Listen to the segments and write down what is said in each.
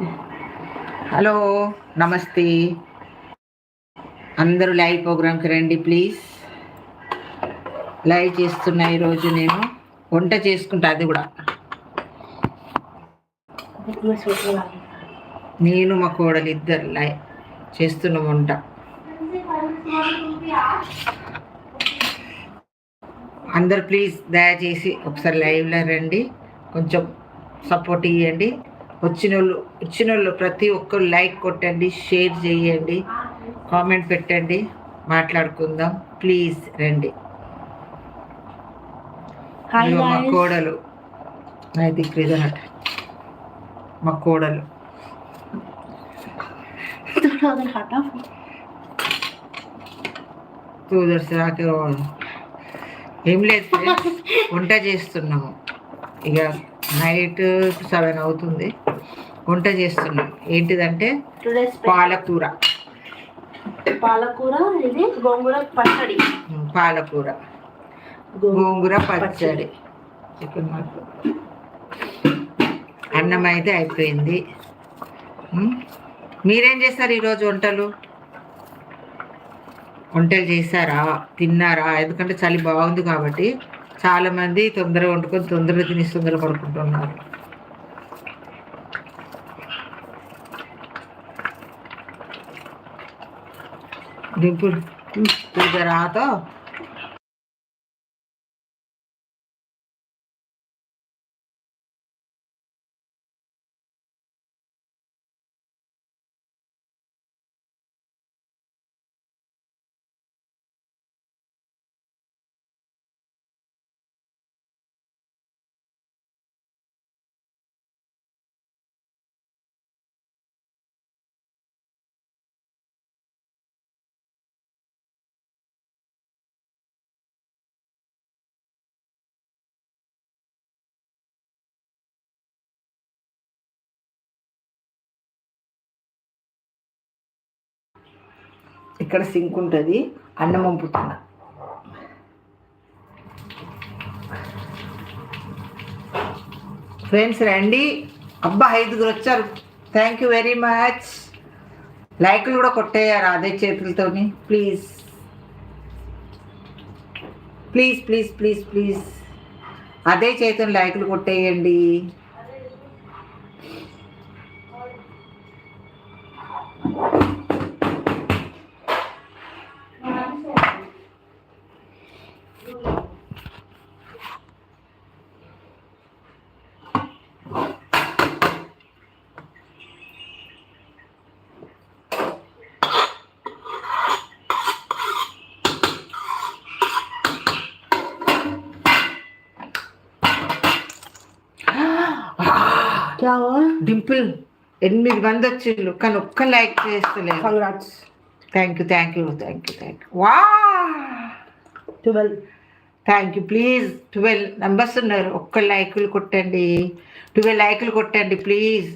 Hello నమస్తే. అందరూ live ప్రోగ్రామ్కి రండి ప్లీజ్. లైవ్ చేస్తున్నా ఈరోజు నేను. వంట చేసుకుంటా అది కూడా. నేను మా కోడలు ఇద్దరు లైవ్ చేస్తున్న వంట. అందరు ప్లీజ్ దయచేసి ఒకసారి లైవ్లో రండి. కొంచెం సపోర్ట్ ఇవ్వండి వచ్చిన వాళ్ళు వచ్చిన వాళ్ళు ప్రతి ఒక్కరు లైక్ కొట్టండి షేర్ చేయండి కామెంట్ పెట్టండి మాట్లాడుకుందాం. ప్లీజ్ రండి. మా. కోడలు. మా కోడలు. ఏం లేదు. వంట చేస్తున్నాము. ఇక నైట్ సెవెన్ అవుతుంది. వంట చేస్తున్నాం. ఏంటిదంటే పాలకూర. పాలకూర ఇది గోంగూర పచ్చడి. పాలకూర. గోంగూర పచ్చడి. చికెన్ అన్నం అయితే అయిపోయింది. మీరేం చేస్తారు ఈరోజు వంటలు? వంటలు చేశారా? తిన్నారా? ఎందుకంటే చలి బాగుంది కాబట్టి చాలా మంది తొందరగా వండుకొని తొందరగా తిని తొందరగా పడుకుంటున్నారు. డింపుల్ రాతో ఇక్కడ సింక్ ఉంటుంది అన్నం పంపుతున్నా ఫ్రెండ్స్ రండి. అబ్బా ఐదుగురు వచ్చారు. థ్యాంక్ యూ వెరీ మచ్ లైక్లు కూడా కొట్టేయారు అదే చేతులతోని. Please please please please please అదే చేతులు లైక్లు కొట్టేయండి. డింపుల్ ఎనిమిది మంది వచ్చిండ్రు కానీ ఒక్క లైక్ చేస్తలేదు. Congrats thank you thank you thank you thank you వా twelve thank you please twelve members ఉన్నారు ఒక్క లైకులు కొట్టండి. ట్వెల్వ్ లైకులు కొట్టండి ప్లీజ్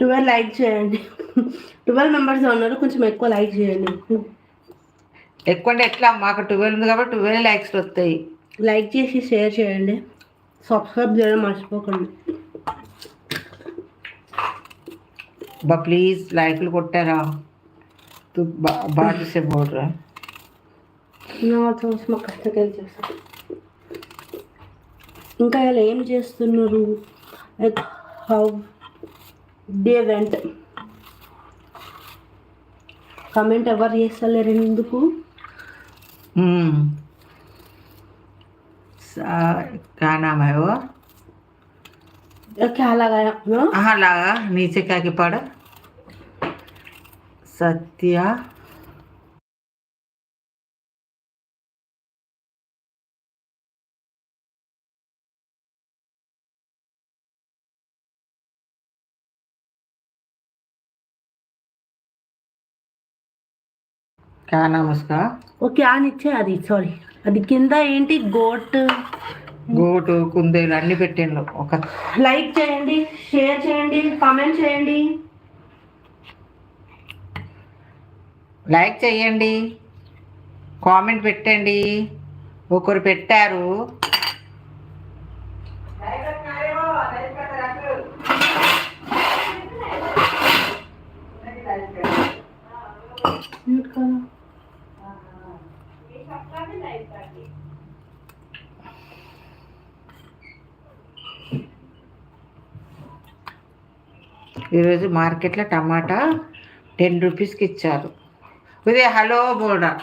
ట్వెల్వ్ లైక్ చేయండి. ట్వెల్వ్ మెంబర్స్ ఉన్నారు కొంచెం ఎక్కువ లైక్ చేయండి. ఎక్కువ అంటే ఎట్లా? మాకు ట్వెల్వ్ ఉంది కాబట్టి ట్వెల్వ్ లైక్స్ వస్తాయి. లైక్ చేసి షేర్ చేయండి. సబ్స్క్రైబ్ చేయడం మర్చిపోకండి. బా ప్లీజ్ లైట్లు కొట్టారా? తూ బాగా చూసే బోర్రా చూసి మా కష్టకాయలు ఇంకా ఇలా ఏం చేస్తున్నారు? హౌ దే వెంట కమెంట్ ఎవరు చేస్తలేరు ఎందుకు? Hmm. కానా क्या नाम है वो क्या लगाया हाँ? हाँ लगा नीचे क्या के पड़ा सत्या क्या नाम उसका ఓ క్యాన్ ఇచ్చే అది సారీ అది కింద ఏంటి గోట్ గోటు కుందేలు అన్ని పెట్టిండు ఒక లైక్ చేయండి షేర్ చేయండి కామెంట్ చేయండి. లైక్ చేయండి. కామెంట్ పెట్టండి. ఒకరు పెట్టారు. ఈరోజు మార్కెట్లో టమాటా టెన్ రూపీస్కి ఇచ్చారు. ఇదే హలో బోడా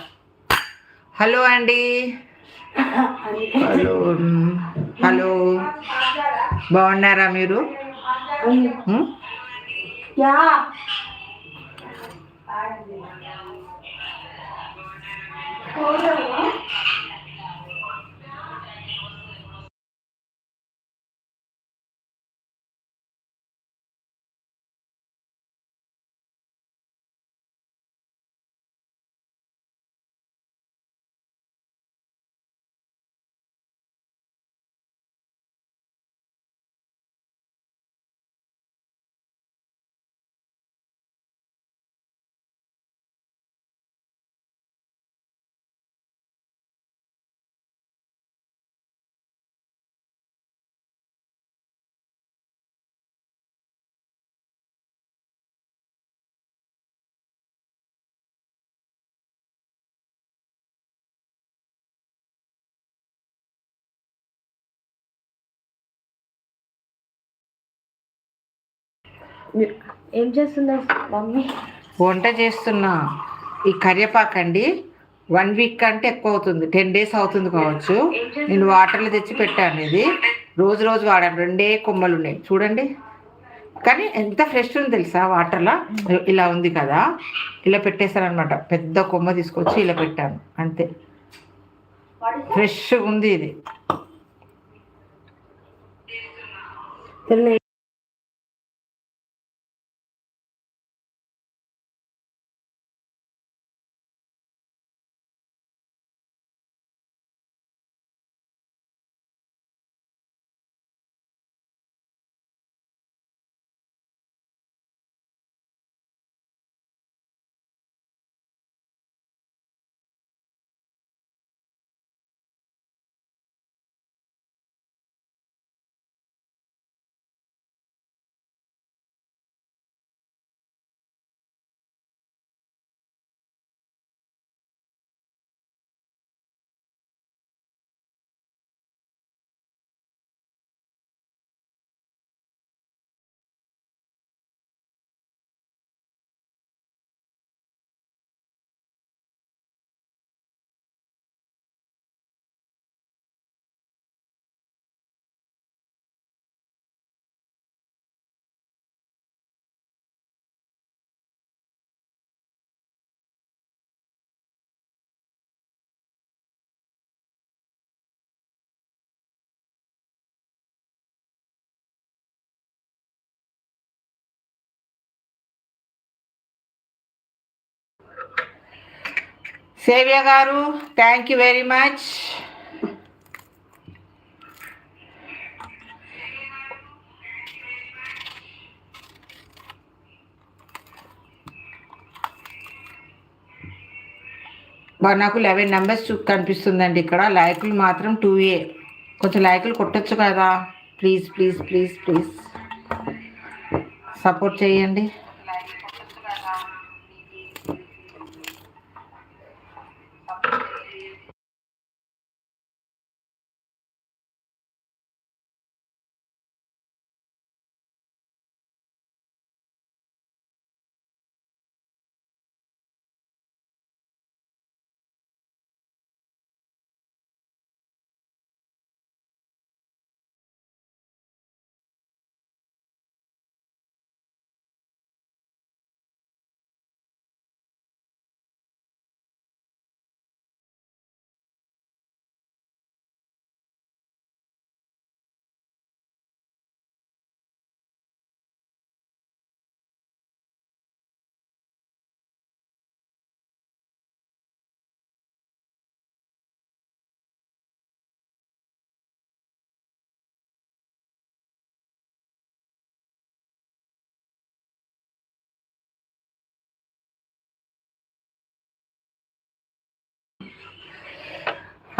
హలో అండి. హలో. హలో. బాగున్నారా మీరు? మీరు ఏం చేస్తున్నారు మమ్మీ? వంట చేస్తున్నా. ఈ కరివేపాకు అండి వన్ వీక్ కంటే ఎక్కువ అవుతుంది. టెన్ డేస్ అవుతుంది కావచ్చు. నేను వాటర్లో తెచ్చి పెట్టాను ఇది. రోజు రోజు వాడాను. రెండే కొమ్మలు ఉన్నాయి. చూడండి. కానీ ఎంత ఫ్రెష్ ఉంది తెలుసా వాటర్లో? ఇలా ఉంది కదా. ఇలా పెట్టేశాను అనమాట పెద్ద కొమ్మ తీసుకొచ్చి ఇలా పెట్టాను. అంతే. ఫ్రెష్ ఉంది ఇది. సేవ్య గారు థ్యాంక్ యూ వెరీ మచ్ నాకు లెవెన్ నెంబర్స్ కనిపిస్తుందండి ఇక్కడ. లైకులు మాత్రం టూ ఏ కొంచెం లైకులు కొట్టచ్చు కదా. Please please please please support చేయండి.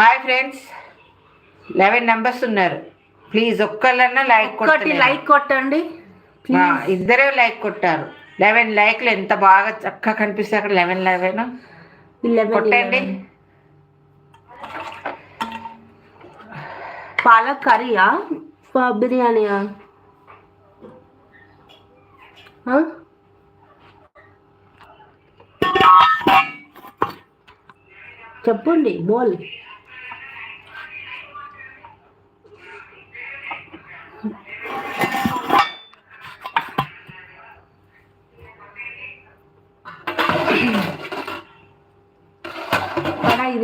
హాయ్ ఫ్రెండ్స్ లెవెన్ నెంబర్స్ ఉన్నారు. ప్లీజ్ ఒక్కళ్ళన్నా లైక్ ఒకటి లైక్ కొట్టండి. ఇద్దరే లైక్ కొట్టారు. లెవెన్ లైక్లు ఎంత బాగా చక్కగా కనిపిస్తాయి అక్కడ? లెవెన్ లెవెన్ కొట్టండి. పాలక్ కర్రీయా? ప- బిర్యానీయా? చెప్పండి బోల్.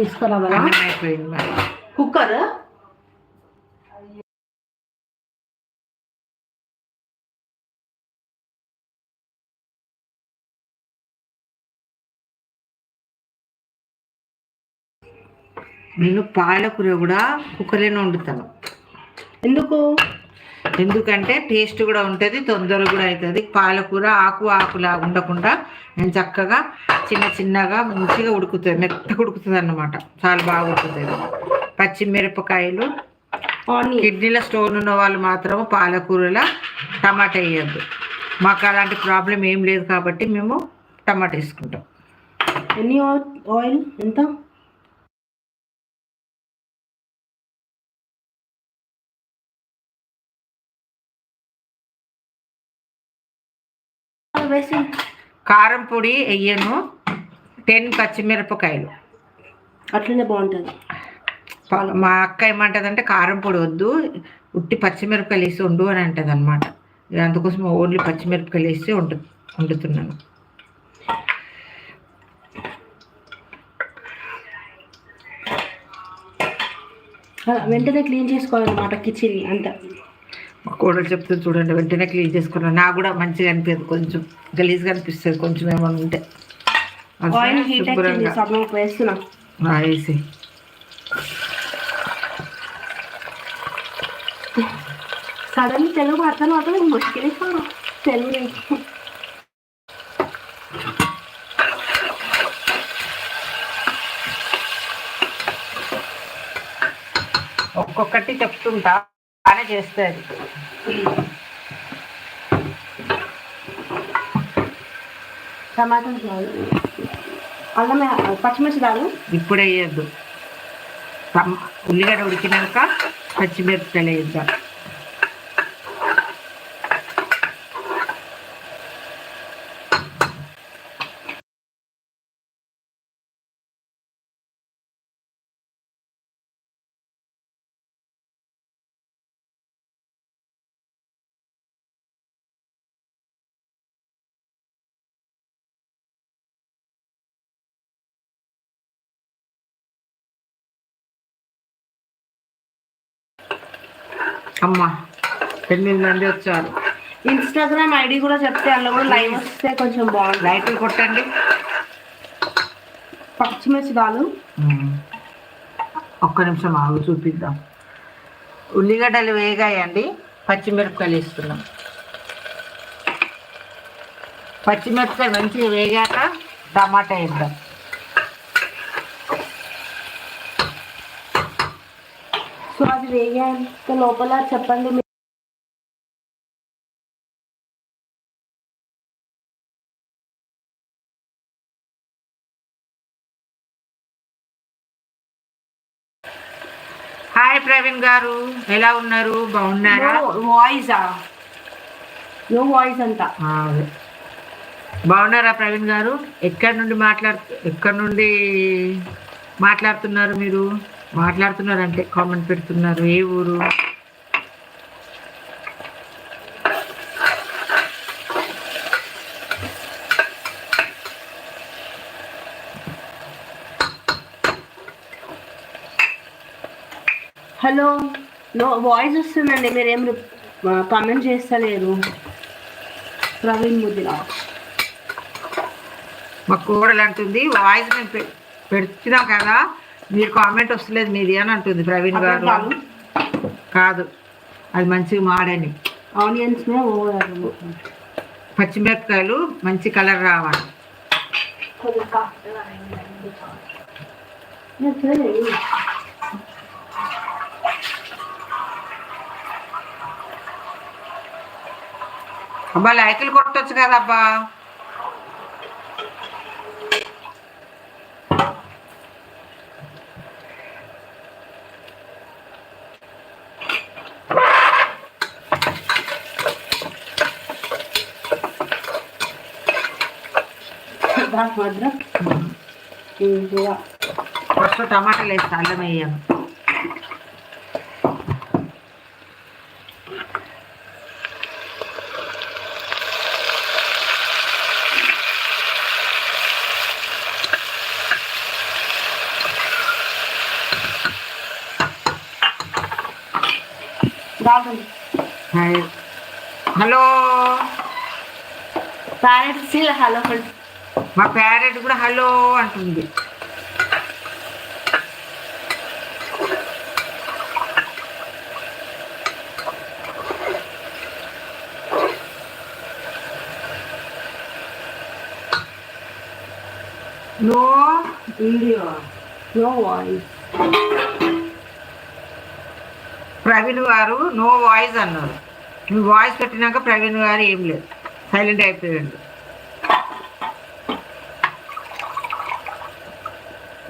తీసుకురావాలా? కుక్కర్? నేను పాలకూర కూడా కుక్కర్లోనే వండుతాను. ఎందుకు? ఎందుకంటే టేస్ట్ కూడా ఉంటుంది తొందరగా కూడా అవుతుంది పాలకూర ఆకు ఆకులా ఉండకుండా నేను చక్కగా చిన్న చిన్నగా మంచిగా ఉడుకుతుంది మెత్తగా ఉడుకుతుంది అన్నమాట. చాలా బాగా ఉడుకుతుంది పచ్చిమిరపకాయలు కిడ్నీల స్టోన్ ఉన్న వాళ్ళు మాత్రం పాలకూరలో టమాటా వేయద్దు. మాకు అలాంటి ప్రాబ్లం ఏం లేదు కాబట్టి మేము టమాటా వేసుకుంటాం. ఎన్ని ఆయిల్ ఎంత? కారం పొడి వేయను టెన్ పచ్చిమిరపకాయలు. అట్లనే బాగుంటుంది. మా అక్క ఏమంటదంటే కారం పొడి వద్దు ఉట్టి పచ్చిమిరపకాయలు వేసి వండు అని అంటది అనమాట అందుకోసం ఓన్లీ పచ్చిమిరపకాయలు వేసి వండు వండుతున్నాను. వెంటనే క్లీన్ చేసుకోవాలన్నమాట కిచెన్ అంత. మా కోడలు చెప్తుంది చూడండి వెంటనే క్లీన్ చేసుకున్నాను నాకు కూడా మంచిగా అనిపించదు కొంచెం గలీజ్గా అనిపిస్తుంది కొంచెం ఏమైనా ఉంటే వేసి. సడన్లీ తెలుగు మాట్లాడిన మాత్రం ముష్కిల్ తెలుగు. ఒక్కొక్కటి చెప్తుంటా. బాగానే చేస్తుంది. టమాటా చాలు అల్లం పచ్చిమిర్చి చాలు ఇప్పుడు వేయద్దు. ఉల్లిగడ్డ ఉడికినాక పచ్చిమిరపకాయలు వేద్దాం. అమ్మా ఎనిమిది మంది వచ్చారు. ఇన్స్టాగ్రామ్ ఐడి కూడా చెప్తే అందులో కూడా లైవ్ వస్తే కొంచెం బాగుంటుంది. లైట్లు కొట్టండి. పచ్చిమిర్చి ఉమ్. ఒక్క నిమిషం ఆగు చూపిద్దాం. ఉల్లిగడ్డలు వేగాయండి. పచ్చిమిరపకాయలు వేస్తున్నాం పచ్చిమిరపకాయలు మంచిగా వేగాక టమాటా వేద్దాం. వేయాక లోపల చెప్పండి హాయ్ ప్రవీణ్ గారు. ఎలా ఉన్నారు? బాగున్నారా? వాయిసా నో వాయిస్ అంట. బాగున్నారా ప్రవీణ్ గారు? ఎక్కడి నుండి మాట్లాడు ఎక్కడి నుండి మాట్లాడుతున్నారు మీరు? మాట్లాడుతున్నారంటే కామెంట్ పెడుతున్నారు. ఏ ఊరు? హలో నో వాయిస్ వస్తుందండి. మీరేం కామెంట్ చేస్తలేరు. ప్రవీణ్ ముదిరా. మా కోడలు అంటుంది వాయిస్ మేము పె- పెడుతున్నాం కదా. మీరు కామెంట్ వస్తలేదు మీది అని అంటుంది ప్రవీణ్ గారు. కాదు. అది మంచిగా మాడని ఆనియన్స్ పచ్చిమిరపకాయలు మంచి కలర్ రావాలి. అబ్బా లైకులు కొట్టొచ్చు కదా फस्ट टमाटोल हलो। सारे सील हलो फ्रेंड्स మా ప్యారెట్ కూడా హలో అంటుంది. No video no voice Praveen గారు నో వాయిస్ అన్నారు. మీ వాయిస్ పెట్టినాక ప్రవీణ్ గారు ఏం లేదు. సైలెంట్ అయిపోయాడు.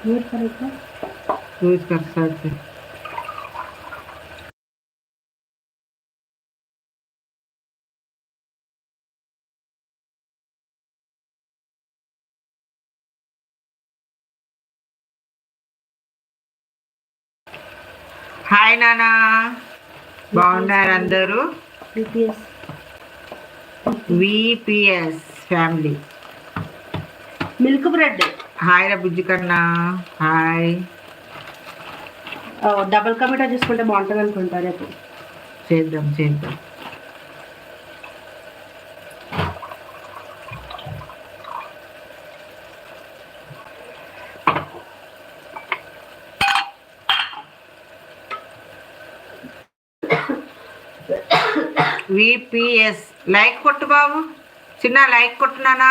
वेट करेगा యూజ్ కర్ సర్చ్ హాయ్ నానా బాగున్నారు అందరూ BTS VPS family milk bread hi రా బుజ్జి కన్నా హాయ్ డబుల్ కమిటా చేసుకుంటే బాగుంటుంది అనుకుంటా రేపు. చేద్దాం చేద్దాం. విపిఎస్ లైక్ కొట్టు బాబు. చిన్న like కొట్టునానా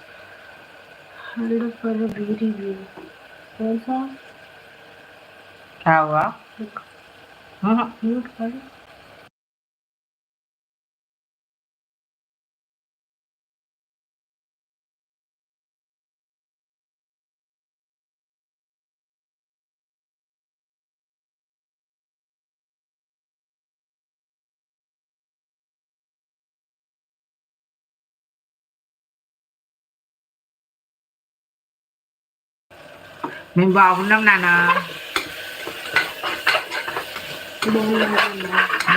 held for a beauty view कौन सा क्या हुआ हाँ, म्यूट कर మేము బాగున్నాం నాన్న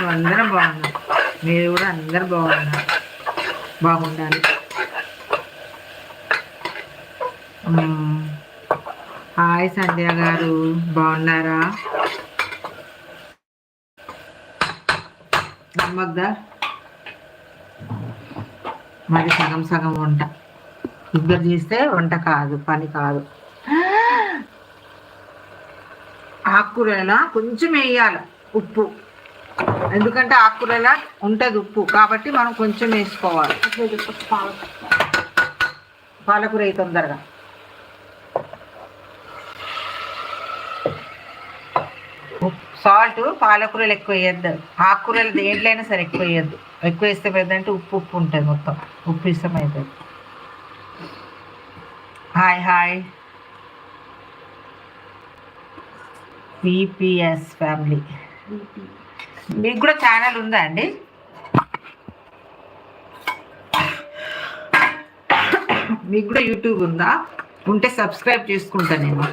అందరం బాగున్నాం మీరు కూడా అందరు బాగున్నారు బాగుండాలి హాయ్ సంధ్య గారు బాగున్నారా నమ్మద్దా మరి సగం సగం వంట ఇద్దరు చేస్తే వంట కాదు పని కాదు ఆకుకూరలో కొంచెం వేయాలి ఉప్పు. ఎందుకంటే ఆకుకూరలో ఉంటుంది ఉప్పు. కాబట్టి మనం కొంచెం వేసుకోవాలి. పాలకూర అయి తొందరగా. సాల్ట్ పాలకూరలు ఎక్కువ వేయద్దు. ఆకుకూరలు దేంట్లైనా సరే ఎక్కువ వేయద్దు. ఎక్కువ వేస్తే ఏంటంటే ఉప్పు ఉప్పు ఉంటుంది మొత్తం. ఉప్పు ఇష్టం అవుతుంది హాయ్ హాయ్. PPS family. మీకు కూడా ఛానల్ ఉందా అండి? మీకు కూడా యూట్యూబ్ ఉందా? ఉంటే సబ్స్క్రైబ్ చేసుకుంటా నేను.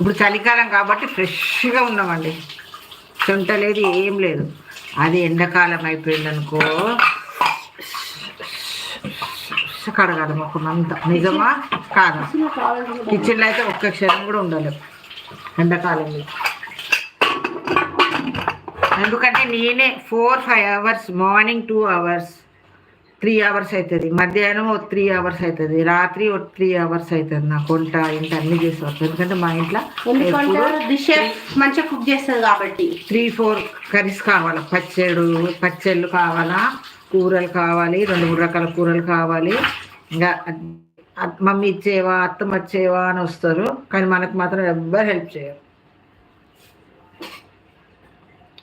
ఇప్పుడు చలికాలం కాబట్టి ఫ్రెష్గా ఉన్నామండి. చెంట లేదు ఏం లేదు. అది ఎండాకాలం అయిపోయింది అనుకో కడగాలి మొక్కం అంతా. నిజమా? కాదా? కిచెన్లో అయితే ఒక్క క్షణం కూడా ఉండాలి. ఎండాకాలంలో. ఎందుకంటే నేనే four five hours morning two hours three hours అవుతుంది మధ్యాహ్నం ఒక త్రీ అవర్స్ అవుతుంది రాత్రి ఒక త్రీ అవర్స్ అవుతుంది నాకు వంట ఇంత అన్ని చేసి వస్తుంది ఎందుకంటే మా ఇంట్లో మంచిగా కుక్ చేస్తుంది కాబట్టి. త్రీ ఫోర్ కర్రీస్ కావాలి? పచ్చడు పచ్చళ్ళు కావాలా? కూరలు కావాలి. రెండు మూడు రకాల కూరలు కావాలి. ఇంకా మమ్మీ ఇచ్చేవా అత్తమ్మ వచ్చేవా అని వస్తారు. కానీ మనకు మాత్రం ఎవ్వరు హెల్ప్ చేయరు.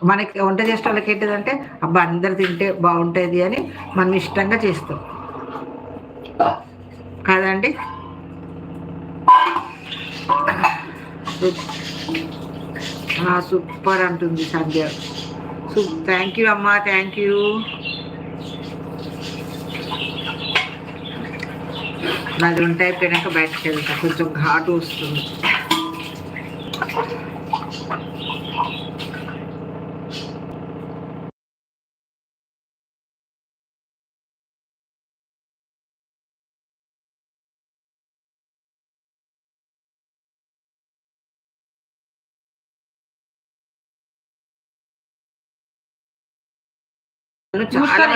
మనకి వంట చేసే వాళ్ళకి ఏంటిదంటే అబ్బా అందరు తింటే బాగుంటుంది అని మనం ఇష్టంగా చేస్తాం. కాదండి? సూపర్ అంటుంది సంధ్య. సూ థ్యాంక్ యూ అమ్మా థ్యాంక్ యూ అది ఉంటాయి అయిపోయినాక బయటకు వెళ్తా. కొంచెం ఘాటు వస్తుంది. నన్ను చాలా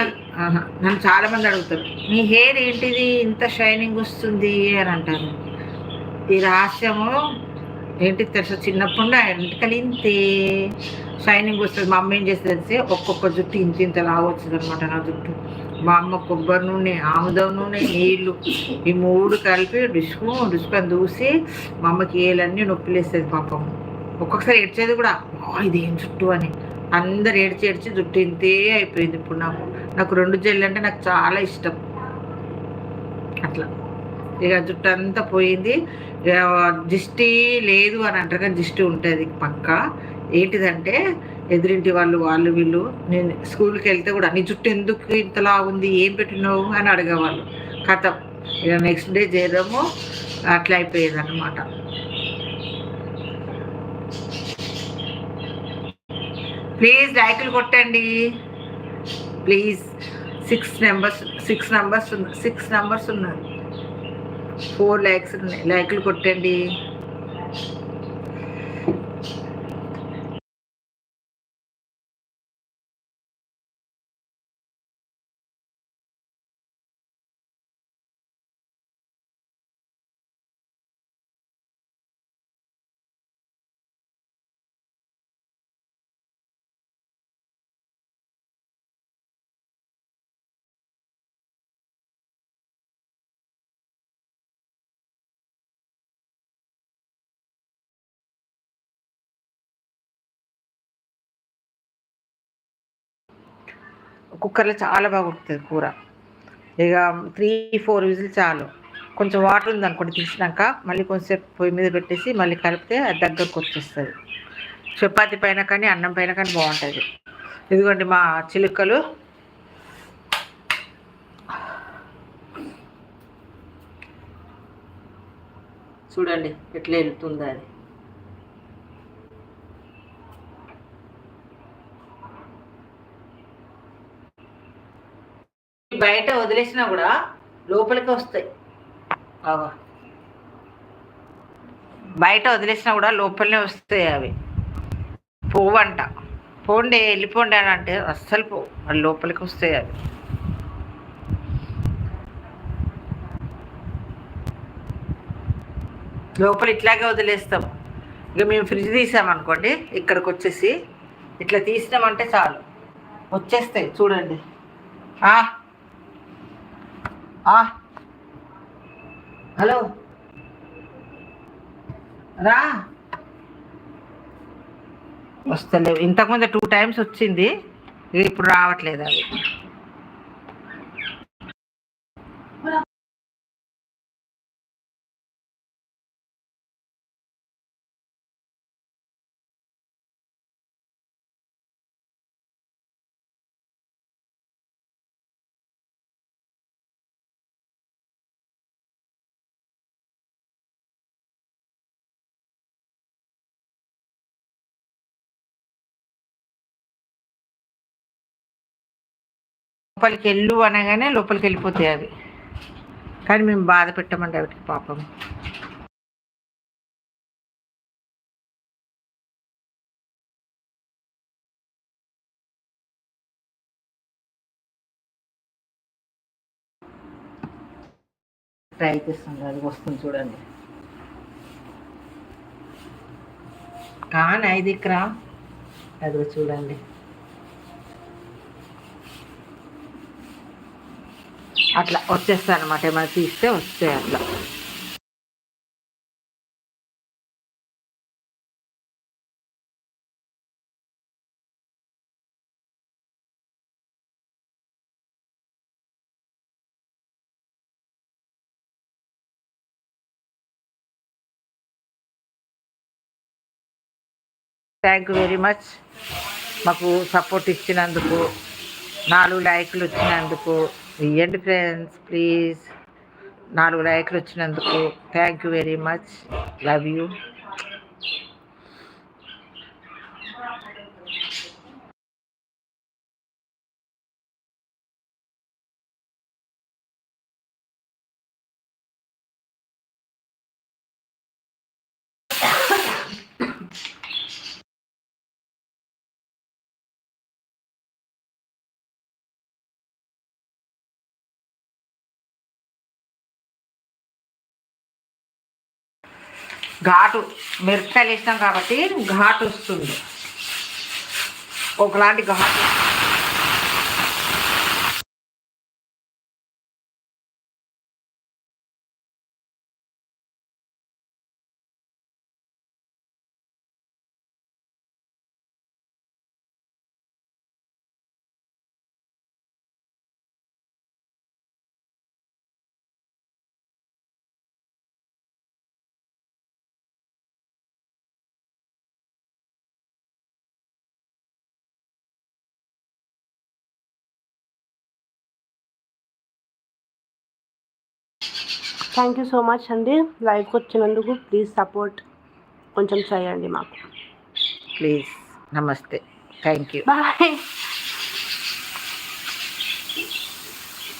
నన్ను చాలా మంది అడుగుతారు. నీ హెయిర్ ఏంటిది? ఇంత షైనింగ్ వస్తుంది అని అంటారు. ఈ రహస్యము ఏంటి తెలుసా? చిన్నప్పుడు నా వెంటకలు ఇంతే షైనింగ్ వస్తుంది. మా అమ్మ ఏం చేస్తుంది తెలిసి? ఒక్కొక్క జుట్టు ఇంత ఇంత లాగొచ్చింది అనమాట నా జుట్టు. మా అమ్మ కొబ్బరి నూనె ఆముదం నూనె నీళ్ళు ఈ మూడు కలిపి డిస్కు డిస్కొని దూసి మా అమ్మకి ఏలన్నీ నొప్పిలేస్తుంది పాపం. ఒక్కొక్కసారి ఏడ్చేది కూడా "ఆ, ఇదేం జుట్టు అని. అందరు ఏడ్చి ఏడ్చి జుట్టు ఇంతే అయిపోయింది ఇప్పుడు నాకు. నాకు రెండు జల్లు అంటే నాకు చాలా ఇష్టం. అట్లా. ఇక జుట్టు అంతా పోయింది. ఇక దిష్టి లేదు అని అంటారు కానీ దిష్టి ఉంటుంది పక్క. ఏంటిదంటే ఎదురింటి వాళ్ళు వాళ్ళు వీళ్ళు నేను స్కూల్కి వెళ్తే కూడా నీ జుట్టు ఎందుకు ఇంతలా ఉంది? ఏం పెట్టినావు? అని అడిగేవాళ్ళు. కథ. ఇక నెక్స్ట్ డే చేయడము అట్లా అయిపోయేది అనమాట ప్లీజ్ లైకులు కొట్టండి. Please. Six numbers six numbers six numbers ఉన్నారు. ఫోర్ లైక్స్ ఉన్నాయి. లైకులు కొట్టండి. కుక్కర్లో చాలా బాగా ఉడుకుతుంది కూర. ఇక త్రీ ఫోర్ విజిల్ చాలు. కొంచెం వాటర్ ఉంది అనుకోండి తీసినాక మళ్ళీ కొంచెంసేపు పొయ్యి మీద పెట్టేసి మళ్ళీ కలిపితే అది దగ్గరకు వచ్చేస్తుంది. చపాతి పైన కానీ అన్నం పైన కానీ బాగుంటుంది. ఇదిగోండి మా చిలుకలు. చూడండి ఎట్లా వెళ్తుందో అది. బయట వదిలేసినా కూడా లోపలికి వస్తాయి. బాబా బయట వదిలేసినా కూడా లోపలనే వస్తాయి అవి. పోవంట. పోండి వెళ్ళిపోండి అని అంటే అస్సలు పో. అది లోపలికి వస్తాయి అవి. లోపల ఇట్లాగే వదిలేస్తాం. ఇక మేము ఫ్రిడ్జ్ తీసామనుకోండి ఇక్కడికి వచ్చేసి ఇట్లా తీసినామంటే చాలు. వచ్చేస్తాయి చూడండి. ఆ. హలో. రా. వస్తలేవు. ఇంతకుముందు టూ టైమ్స్ వచ్చింది. ఇప్పుడు రావట్లేదు అది. లోపలికి వెళ్ళు అనగానే లోపలికి వెళ్ళిపోతాయి అవి. కానీ మేము బాధ పెట్టమండి వాటికి పాపం. ట్రై చేస్తుంది అది వస్తుంది చూడండి. కానీ ఐదు ఇక్కడ అది చూడండి. అట్లా వచ్చేస్తాయి అనమాట ఏమైనా తీస్తే వస్తాయి అట్లా. థ్యాంక్ యూ వెరీ మచ్ మాకు సపోర్ట్ ఇచ్చినందుకు నాలుగు లైక్లు వచ్చినందుకు ఇవ్వండి ఫ్రెండ్స్ ప్లీజ్ నాలుగు లైక్లు వచ్చినందుకు thank you very much love you ఘాటు మిరపకాయలు వేసినాం కాబట్టి ఘాటు వస్తుంది. ఒకలాంటి ఘాటు. థ్యాంక్ యూ సో మచ్ అండి లైవ్కి వచ్చినందుకు ప్లీజ్ సపోర్ట్ కొంచెం చేయండి మాకు. ప్లీజ్ నమస్తే థ్యాంక్ యూ బాయ్